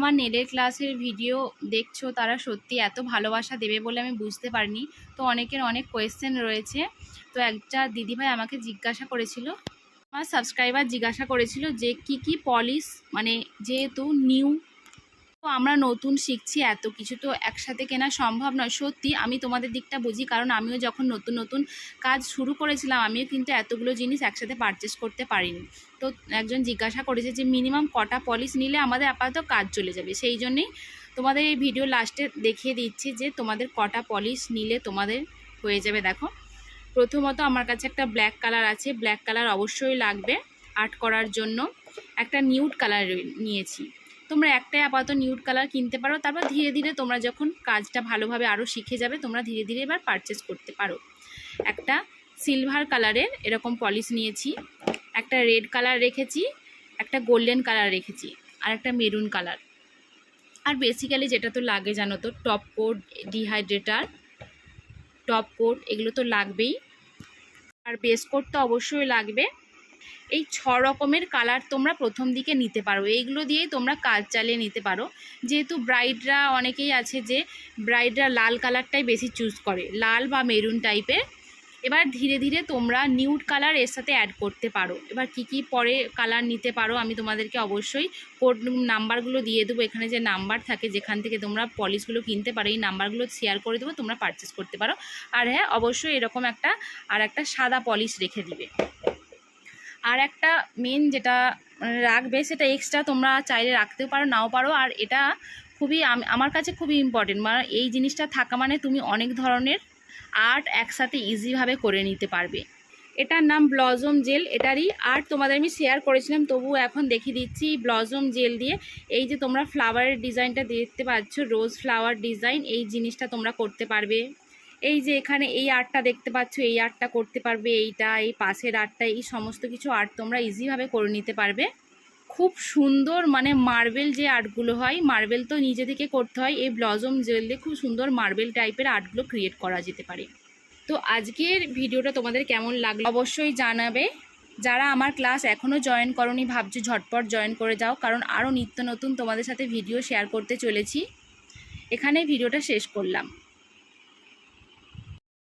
আমার নেলের ক্লাসের ভিডিও দেখছ, তারা সত্যি এত ভালোবাসা দেবে বলে আমি বুঝতে পারিনি। তো অনেকের অনেক কোয়েশ্চেন রয়েছে। তো একটা দিদিভাই আমাকে জিজ্ঞাসা করেছিল, আমার সাবস্ক্রাইবার জিজ্ঞাসা করেছিল যে কি কি পলিশ মানে যেহেতু নিউ তো আমরা নতুন শিখছি এত কিছু তো একসাথে কেনা সম্ভব নয়। সত্যি, আমি তোমাদের দিকটা বুঝি, কারণ আমিও যখন নতুন নতুন কাজ শুরু করেছিলাম, আমিও কিন্তু এতগুলো জিনিস একসাথে পারচেস করতে পারিনি। তো একজন জিজ্ঞাসা করেছে যে মিনিমাম কটা পলিশ নিলে আমাদের আপাতত কাজ চলে যাবে? সেই জন্যেই তোমাদের এই ভিডিও লাস্টে দেখিয়ে দিচ্ছি যে, তোমাদের কটা পলিশ নিলে তোমাদের হয়ে যাবে, দেখো। প্রথমত আমার কাছে একটা ব্ল্যাক কালার আছে। ব্ল্যাক কালার অবশ্যই লাগবে আর্ট করার জন্য। একটা নিউড কালার নিয়েছি। তোমরা একটাই আপাতত নিউড কালার কিনতে পারো, তারপর ধীরে ধীরে তোমরা যখন কাজটা ভালোভাবে আরও শিখে যাবে, তোমরা ধীরে ধীরে এবার পারচেস করতে পারো। একটা সিলভার কালারের এরকম পলিশ নিয়েছি, একটা রেড কালার রেখেছি, একটা গোল্ডেন কালার রেখেছি, আর একটা মেরুন কালার আর বেসিক্যালি যেটা তো লাগে জানো তো top coat dehydrator top coat এগুলো তো লাগবেই। আর বেস কোট তো অবশ্যই লাগবে। এই ছ রকমের কালার তোমরা প্রথম দিকে নিতে পারো। এইগুলো দিয়েই তোমরা কাজ চালিয়ে নিতে পারো। যেহেতু ব্রাইডরা অনেকেই আছে যে ব্রাইডরা লাল কালারটাই বেশি চুজ করে, লাল বা মেরুন টাইপের এবার ধীরে ধীরে তোমরা নিউড কালারের সাথে অ্যাড করতে পারো। এবার কি কি পরে কালার নিতে পারো আমি তোমাদেরকে অবশ্যই কোড নাম্বারগুলো দিয়ে দেবো। এখানে যে নাম্বার থাকে, যেখান থেকে তোমরা পলিশগুলো কিনতে পারো, এই নাম্বারগুলো শেয়ার করে দেবো, তোমরা পারচেস করতে পারো। আর হ্যাঁ অবশ্যই এরকম একটা আর একটা সাদা পলিশ রেখে দিবে। আর একটা মেন যেটা রাখবে সেটা এক্সট্রা তোমরা চাইলে রাখতেও পারো, নাও পারো। আর এটা খুবই আমার কাছে খুবই ইম্পর্টেন্ট মানে এই জিনিসটা থাকা মানে তুমি অনেক ধরনের আর্ট একসাথে ইজিভাবে করে নিতে পারবে। এটার নাম ব্লজম জেল এটারই আর্ট তোমাদের আমি শেয়ার করেছিলাম, তবু এখন দেখিয়ে দিচ্ছি ব্লজম জেল দিয়ে। এই যে তোমরা ফ্লাওয়ারের ডিজাইনটা দেখতে পাচ্ছ রোজ ফ্লাওয়ার ডিজাইন এই জিনিসটা তোমরা করতে পারবে। এই যে এখানে এই আর্টটা দেখতে পাচ্ছ, এই আর্টটা করতে পারবে, এইটা, এই পাশের আর্টটা, এই সমস্ত কিছু আর্ট তোমরা ইজিভাবে করে নিতে পারবে। খুব সুন্দর মানে মার্বেল যে আর্টগুলো হয়, মার্বেল তো নিজে থেকে করতে হয়, এই ব্লজম জেল দিয়ে খুব সুন্দর মার্বেল টাইপের আর্টগুলো ক্রিয়েট করা যেতে পারে। তো আজকের ভিডিওটা তোমাদের কেমন লাগল অবশ্যই জানাবে। যারা আমার ক্লাস এখনও জয়েন করনি, ভাবছ ঝটপট জয়েন করে যাও, কারণ আরও নিত্য নতুন তোমাদের সাথে ভিডিও শেয়ার করতে চলেছি। এখানে ভিডিওটা শেষ করলাম।